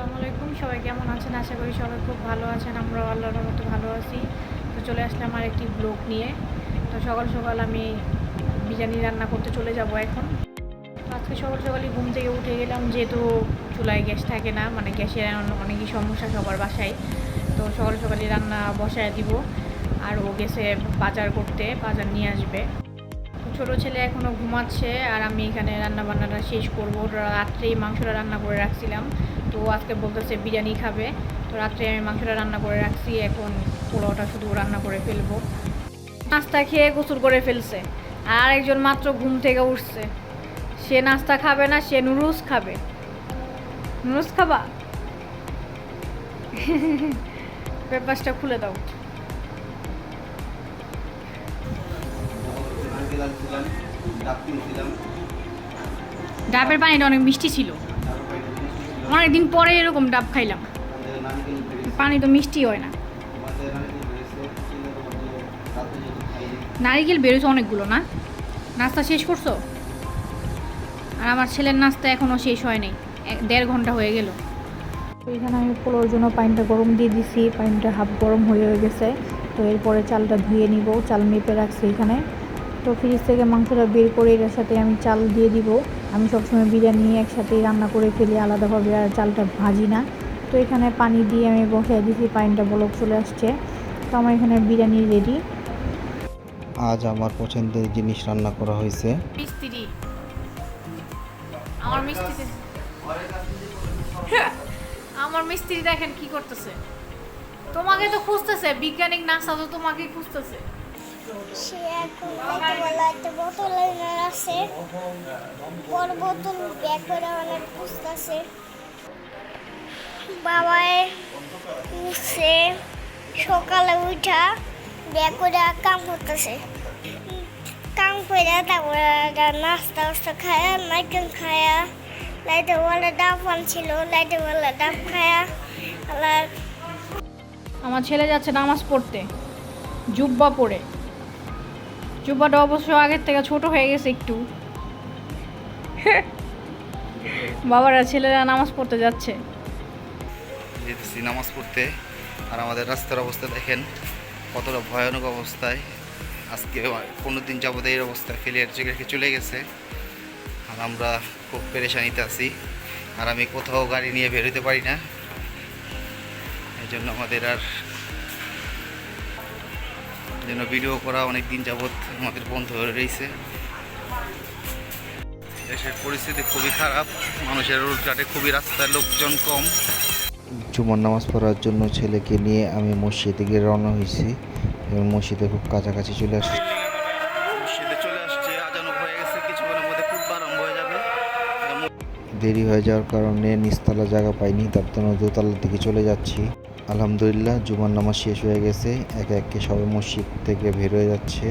আসসালামু আলাইকুম। সবাই কেমন আছেন? আশা করি সবাই খুব ভালো আছেন। আমরা আল্লাহর মতো ভালো আছি। তো চলে আসলাম আর একটি ব্লগ নিয়ে। তো সকাল সকাল আমি বিরিয়ানি রান্না করতে চলে যাব এখন। আজকে সকাল সকালই ঘুম থেকে উঠে গেলাম, যেহেতু চুলায় গ্যাস থাকে না মানে গ্যাসের অনেকই সমস্যা সবার বাসায়। তো সকাল সকালই রান্না বসায় দিব। আর ও গেছে বাজার করতে, বাজার নিয়ে আসবে। ছোট ছেলে এখনও ঘুমাচ্ছে আর আমি এখানে রান্না বান্নাটা শেষ করব। রাত্রেই মাংসটা রান্না করে রাখছিলাম। তো আজকে বলতেছে বিরিয়ানি খাবে। তো রাত্রে আমি মাংসটা রান্না করে রাখছি। এখন পোলাওটা শুধু রান্না করে ফেলব। নাস্তা খেয়ে গোসল করে ফেলছে। আর একজন মাত্র ঘুম থেকে উঠছে। সে নাস্তা খাবে না, সে নুডলস খাবে। নুডলস খাবা? পেপারসটা খুলে দাও। ডাবের পানিটা অনেক মিষ্টি ছিল। অনেকদিন পরে এরকম ডাব খাইলাম। পানি তো মিষ্টি হয় না। নারকেল বেরোছে অনেকগুলো না? নাস্তা শেষ করছ? আর আমার ছেলের নাস্তা এখনও শেষ হয়নি এক- দেড় ঘণ্টা হয়ে গেল। তো এখানে আমি পোলোর জন্য পানিটা গরম দিয়ে দিছি। পানিটা হাফ গরম হয়ে গেছে। তো এরপরে চালটা ধুয়ে নিব। চাল মেপে রাখছি এখানে। তো ফ্রিজ থেকে মাংসটা বের করে এর সাথে আমি চাল দিয়ে দিব। আমি সবসময় বিরিয়ানি একসাথেই রান্না করে ফেলি আলাদাভাবে আর চালটা ভাজি না। তো এখানে পানি দিয়ে আমি বসাই দিছি পানিটা বলক চলে আসছে। তো আমার এখানে বিরিয়ানি রেডি আজ আমার পছন্দের জিনিস রান্না করা হয়েছে। মিস্ত্রি। আমার মিস্ত্রি আমার মিস্ত্রি দেখেন কি করতেছে। তোমাকে তো খুঁজতেছে বিজ্ঞানিক নাসা তো তোমাকেই খুঁজতেছে। সে এখন রাতেবেলা একটা বোতল এনে আছে। বড় বোতল ব্যাগ করে অনেক পুষতেছে বাবায় উঠছে, সকালে উঠা, ব্যাগ করে কাম করতেছে। কাম করে তারপরে নাস্তা টাস্তা খায়া নাইকেল খায়া, লাইটে বলে ডাব আনছিল, লাইটে বলে ডাব খায়া আমার ছেলে যাচ্ছে নামাজ পড়তে, জুব্বা পরে জুব্বাটা অবশ্য আগের থেকে ছোট হয়ে গেছে একটু। বাবারা, ছেলেরা নামাজ পড়তে যাচ্ছে। যেতেছি নামাজ পড়তে। আর আমাদের রাস্তার অবস্থা দেখেন, কতটা ভয়ানক অবস্থায়। আজকে পনেরো দিন যাবত এই অবস্থায় ফেলিয়ার রেখে চলে গেছে। আর আমরা খুব পেরেশানিতে আছি। আর আমি কোথাও গাড়ি নিয়ে বেরোতে পারি না। এই জন্য আমাদের আর জন্য ভিডিও করা অনেক দিন যাবৎ আমাদের বন্ধ হয়ে রয়েছে। দেশের পরিস্থিতি খুবই খারাপ মানুষের রোডঘাটে খুবই রাস্তায় লোকজন কম। জুমার নামাজ পড়ার জন্য ছেলেকে নিয়ে আমি মসজিদে গিয়ে রওনা হয়েছি এবং মসজিদে খুব কাছাকাছি চলে আসছি। মসজিদে চলে আসছে আজানো হয়ে গেছে কিছুক্ষণের মধ্যে খুব আরম্ভ হয়ে যাবে। দেরি হয়ে যাওয়ার কারণে নিচতলা জায়গা পাইনি তার জন্য দোতলার দিকে চলে যাচ্ছি। আলহামদুলিল্লাহ জুমার নামাজ শেষ হয়ে গেছে। একে একে সবাই মসজিদ থেকে বের হয়ে যাচ্ছে।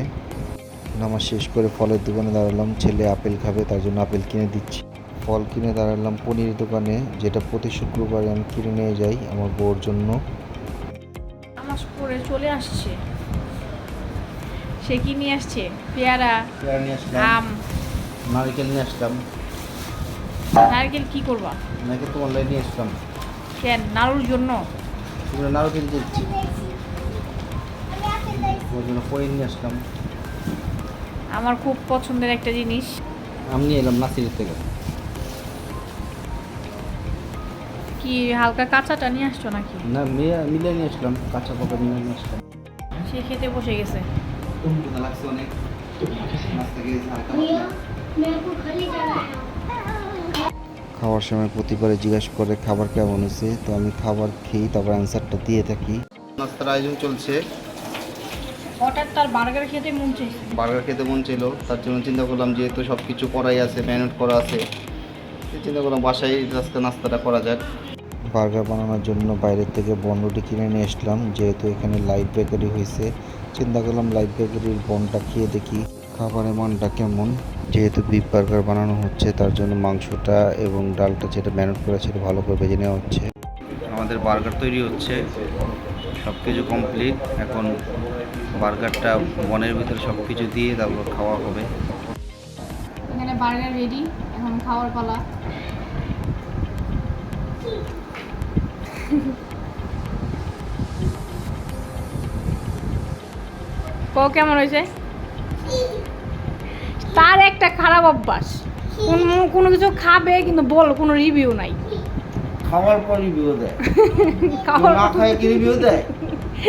নামাজ শেষ করে ফলের দোকানে দাঁড়ালাম। ছেলে আপেল খাবে তার জন্য আপেল কিনে দিচ্ছি। ফল কিনে দাঁড়ালাম পনির দোকানে যেটা প্রতি শুক্রবারে আমি কিনে নিয়ে যাই আমার বউর জন্য। নামাজ পড়ে চলে আসছে। সে কি নিয়ে আসছে? পেয়ারা পেয়ারা নিয়ে আসলাম। আম। নারকেল নিয়ে আসলাম। নারকেল কি করবা? নারকেল তো অনলাইন নিয়ে আসলাম। কেন? নাড়ুর জন্য? তোমরা নারকেল দিচ্ছি ওর জন্য পনির নিয়ে আসলাম? আমার খুব পছন্দের একটা জিনিস। আমি নিয়ে এলাম নাসিরের থেকে। কি হালকা কাঁচাটা নিয়ে আসছো নাকি? না মিলে মিলে নিয়ে আসলাম কাঁচা পাকা মিলে নিয়ে আসলাম। সে খেতে বসে গেছে। লাগছে অনেক। নাস্তা খেয়েছি হালকা খাওয়ার সময় প্রতিবারে জিজ্ঞাসা করে খাবার কেমন হয়েছে তো আমি খাবার খেয়ে তারপর অ্যান্সারটা দিয়ে থাকি। নাস্তার আয়োজন চলছে। হঠাৎ তার বার্গার খেতে মন চাইছে। বার্গার খেতে মন ছিল তার জন্য চিন্তা করলাম যেহেতু সব কিছু করাই আছে ম্যানেট করা আছে চিন্তা করলাম বাসায় আজকে নাস্তাটা করা যাক। বার্গার বানানোর জন্য বাইরের থেকে বনরুটি কিনে নিয়ে আসলাম যেহেতু এখানে লাইট বেকারি হয়েছে চিন্তা করলাম লাইট বেকারির বনটা খেয়ে দেখি। খাবারের মানটা কেমন? যেহেতু বিফ বার্গার বানানো হচ্ছে, তার জন্য মাংসটা এবং ডালটা যেটা ম্যানেট করা সেটা ভালো করে ভেজে নেওয়া হচ্ছে। আমাদের বার্গার তৈরি হচ্ছে। সব কিছু কমপ্লিট এখন বার্গারটা বনের ভিতরে সব কিছু দিয়ে তারপর খাওয়া হবে। এখানে বার্গার রেডি এখন খাওয়ার পালা। কেমন হয়েছে? তার একটা খারাপ অভ্যাস। কোনো কিছু খাবে কিন্তু বল কোনো রিভিউ নাই। খাওয়ার পর রিভিউ দেয়। খাওয়ার না খায় কি রিভিউ দেয়?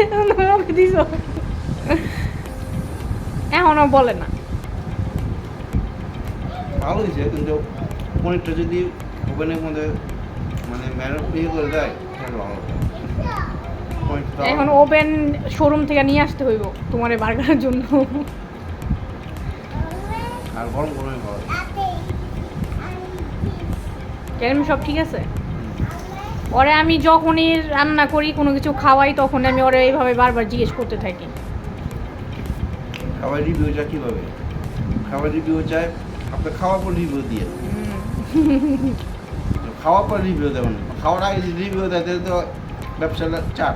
এখনও বলে না। ভালো হয়েছে কিন্তু পনিরটা যদি ওভেনের মধ্যে মানে ইয়ে করে দেয় তাহলে ভালো এখন ওভেন শোরুম থেকে নিয়ে আসতে হইব তোমার এই বার্গারের জন্য। আর গরম ভালো। হবে। এরকম সব ঠিক আছে? ওরে আমি যখনই রান্না করি কোনো কিছু খাওয়াই তখন আমি ওরে এইভাবে বারবার জিজ্ঞেস করতে থাকি। খাবার রিভিউ চায় কীভাবে? খাবার রিভিউ চায় আপনি খাওয়ার পর রিভিউ দিয়ে খাওয়ার পর রিভিউ দেবেন খাওয়ার আগে রিভিউ দেয় তাহলে তো ব্যবসাটা চাপ।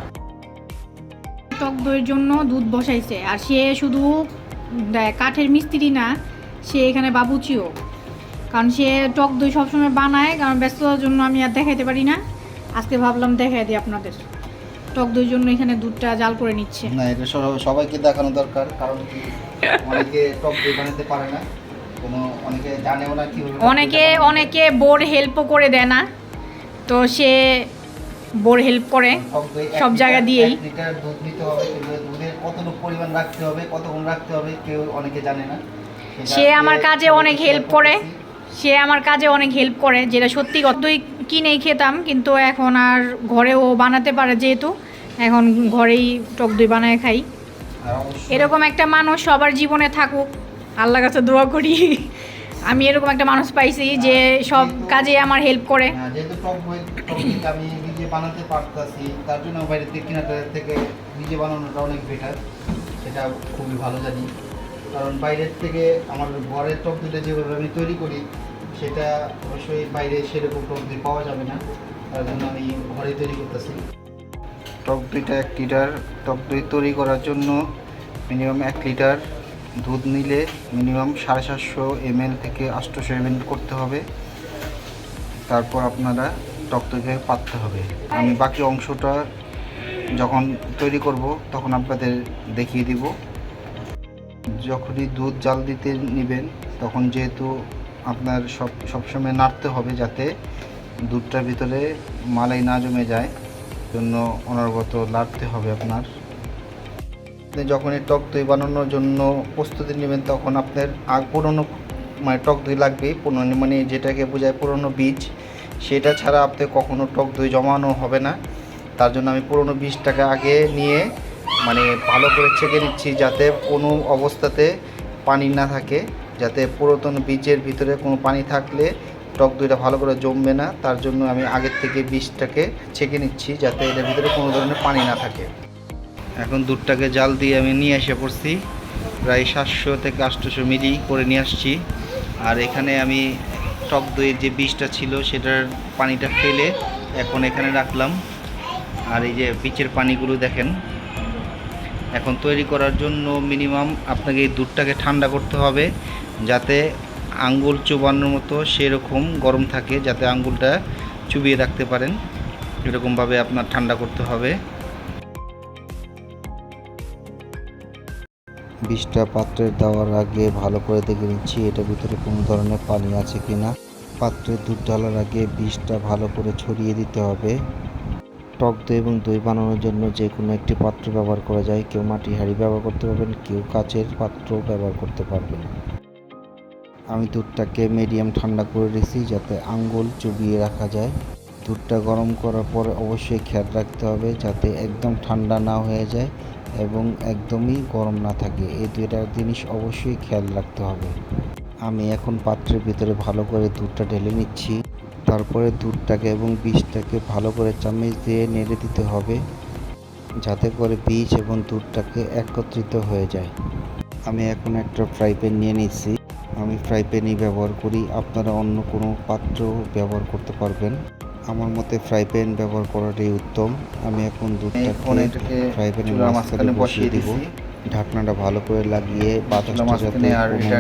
টক দইয়ের জন্য দুধ বসাইছে আর সে শুধু কাঠের মিস্ত্রি না সে এখানে বাবুচিও। কারণ সে টক দই সবসময় বানায় কারণ ব্যস্ততার জন্য আমি আর দেখাইতে পারি না। আজকে ভাবলাম দেখাই দিই আপনাদের। টক দইয়ের জন্য এখানে দুধটা জাল করে নিচ্ছে। না এটা সবাইকে দেখানো দরকার কারণ অনেকে টক দই বানাতে পারে না। অনেকে জানেও না অনেকে অনেকে বোর হেল্পও করে দেয় না। তো সে বোর হেল্প করে। দই সব জায়গা দিয়েই। লিটার দুধ নিতে হবে দুধের কতটুকু পরিমাণ রাখতে হবে কতক্ষণ রাখতে হবে কেউ অনেকে জানে না। সে আমার কাজে অনেক হেল্প করে। সে আমার কাজে অনেক হেল্প করে। যেটা সত্যি কথা দই কিনেই খেতাম কিন্তু এখন আর ঘরেও বানাতে পারে যেহেতু। এখন ঘরেই টক দই বানায় খাই। এরকম একটা মানুষ সবার জীবনে থাকুক। আল্লাহ কাছে দোয়া করি। আমি এরকম একটা মানুষ পাইছি যে সব কাজে আমার হেল্প করে। হ্যাঁ, আমি নিজে বানাতে পারতাছি তার জন্য বাইরে থেকে কেনাটা থেকে নিজে বানানোটা অনেক বেটার সেটা খুবই ভালো জানি। কারণ বাইরের থেকে আমার ঘরের টক দইটা যেভাবে আমি তৈরি করি, সেটা অবশ্যই বাইরে সেরকম টক পাওয়া যাবে না। তার জন্য আমি ঘরে তৈরি করতেছি। টক দইটা এক লিটার টক দই তৈরি করার জন্য মিনিমাম এক লিটার দুধ নিলে মিনিমাম সাড়ে সাতশো এমএল থেকে আটশোশো এমএল করতে হবে। তারপর আপনারা টক দইকে পাততে হবে। আমি বাকি অংশটা যখন তৈরি করব, তখন আপনাদের দেখিয়ে দিব। যখনই দুধ জাল দিতে নেবেন, তখন যেহেতু আপনার সব, সবসময় নাড়তে হবে যাতে দুধটার ভিতরে মালাই না জমে যায়, জন্য অনর্গত নাড়তে হবে আপনার। আপনি যখন টক দই বানানোর জন্য প্রস্তুতি নেবেন, তখন আপনার আগ পুরনো মানে টক দই লাগবে, পুরনো মানে যেটাকে বোঝায় পুরনো বীজ, সেটা ছাড়া আপনি কখনো টক দই জমানো হবে না। তার জন্য আমি পুরনো বীজটাকে আগে নিয়ে মানে ভালো করে ছেঁকে নিচ্ছি যাতে কোনো অবস্থাতে পানি না থাকে, যাতে পুরাতন বীজের ভিতরে কোনো পানি থাকলে টক দইটা ভালো করে জমবে না। তার জন্য আমি আগের থেকে বীজটাকে ছেঁকে নিচ্ছি যাতে এটার ভিতরে কোনো ধরনের পানি না থাকে। এখন দুধটাকে জাল দিয়ে আমি নিয়ে এসে পড়ছি। প্রায় সাতশো থেকে আটশোশো মিলি করে নিয়ে আসছি। আর এখানে আমি টক দইয়ের যে বীজটা ছিল সেটার পানিটা ফেলে এখন এখানে রাখলাম। আর এই যে বীচের পানিগুলো দেখেন এখন তৈরি করার জন্য মিনিমাম আপনাকে এই দুধটাকে ঠান্ডা করতে হবে, যাতে আঙ্গুল চুবানোর মতো সেরকম গরম থাকে, যাতে আঙ্গুলটা চুবিয়ে রাখতে পারেন। এরকমভাবে আপনার ঠান্ডা করতে হবে। বিষটা পাত্রে দেওয়ার আগে ভালো করে দেখে নিচ্ছি এটার ভিতরে কোনো ধরনের পানি আছে কিনা। পাত্রে দুধ ঢালার আগে বিষটা ভালো করে ছড়িয়ে দিতে হবে। টক দই এবং দই বানানোর জন্য যে কোনো একটি পাত্র ব্যবহার করা যায়। কেউ মাটি, হাঁড়ি ব্যবহার করতে পারবেন, কেউ কাচের পাত্র ব্যবহার করতে পারবেন। আমি দুধটাকে মিডিয়াম ঠান্ডা করে রেখেছি যাতে আঙ্গুল চুবিয়ে রাখা যায়। দুধটা গরম করার পর অবশ্যই খেয়াল রাখতে হবে যাতে একদম ঠান্ডা না হয়ে যায় এবং একদমই গরম না থাকে। এই দুইটা জিনিস অবশ্যই খেয়াল রাখতে হবে। আমি এখন পাত্রের ভিতরে ভালো করে দুধটা ঢেলে নিচ্ছি। তারপরে দুধটাকে এবং বীজটাকে ভালো করে চামচ দিয়ে নেড়ে দিতে হবে যাতে করে বীজ এবং দুধটাকে একত্রিত হয়ে যায়। আমি এখন একটা ফ্রাই প্যান নিয়ে নিচ্ছি। আমি ফ্রাই প্যানই ব্যবহার করি। আপনারা অন্য কোনো পাত্র ব্যবহার করতে পারবেন। আমার মতে ফ্রাই প্যান ব্যবহার করাটাই উত্তম। আমি এখন দুধটাকে ফ্রাই প্যানের মাঝখানে বসিয়ে দিব। ঢাকনাটা ভালো করে লাগিয়ে বাতাসটা যাতে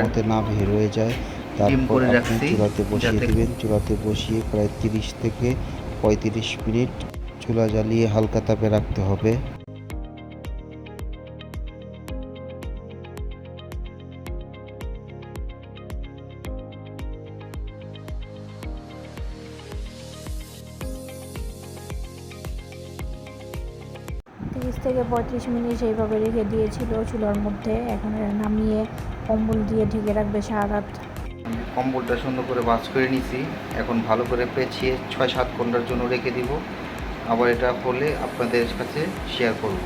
মতে না বের হয়ে যায় তারপর আপনি চুলাতে বসিয়ে দেবেন। চুলাতে বসিয়ে প্রায় তিরিশ থেকে পঁয়ত্রিশ মিনিট চুলা জ্বালিয়ে হালকা তাপে রাখতে হবে। থেকে পঁয়ত্রিশ মিনিট এইভাবে রেখে দিয়েছিল চুলার মধ্যে। এখন নামিয়ে কম্বল দিয়ে ঢেকে রাখবে সারা রাত কম্বলটা সুন্দর করে ভাজ করে নিছি। এখন ভালো করে পেঁচিয়ে ছয় সাত ঘণ্টার জন্য রেখে দিব। আবার এটা হলে আপনাদের কাছে শেয়ার করব।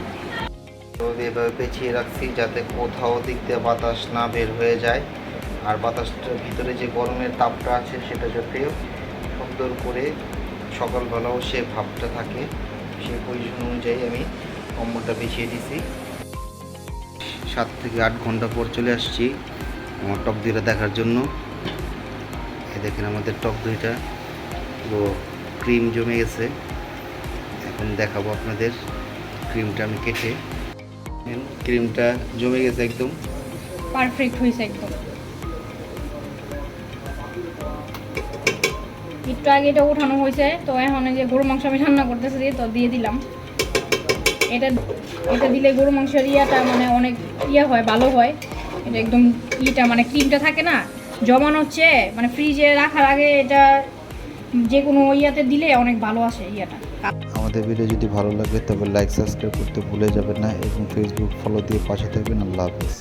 এভাবে পেঁচিয়ে রাখছি যাতে কোথাও দিক দিয়ে বাতাস না বের হয়ে যায়। আর বাতাসটার ভিতরে যে গরমের তাপটা আছে সেটা যাতে সুন্দর করে সকালবেলাও সে ভাবটা থাকে। সেই পজিশন অনুযায়ী আমি কম্বলটা বিছিয়ে দিছি। সাত থেকে আট ঘণ্টা পর চলে আসছি আমার টক দইটা দেখার জন্য। এই দেখেন আমাদের টক দইটা, পুরো ক্রিম জমে গেছে। এখন দেখাবো আপনাদের ক্রিমটা আমি কেটে। ক্রিমটা জমে গেছে একদম। পারফেক্ট হয়েছে একদম। একটু আগে এটা উঠানো হয়েছে, তো এখন যে গরু মাংস আমি রান্না করতেছি, তো দিয়ে দিলাম। এটা এটা দিলে গরু মাংসের ইয়াটা মানে অনেক ইয়া হয়, ভালো হয়। এটা একদম ইটা মানে ক্রিমটা থাকে না, জমানো হচ্ছে মানে ফ্রিজে রাখার আগে এটা যে কোনো ইয়াতে দিলে অনেক ভালো আসে ইয়াটা। আমাদের ভিডিও যদি ভালো লাগে তবে লাইক সাবস্ক্রাইব করতে ভুলে যাবেন না এবং ফেসবুক ফলো দিয়ে পাশে থাকবেন। আল্লাহ হাফেজ।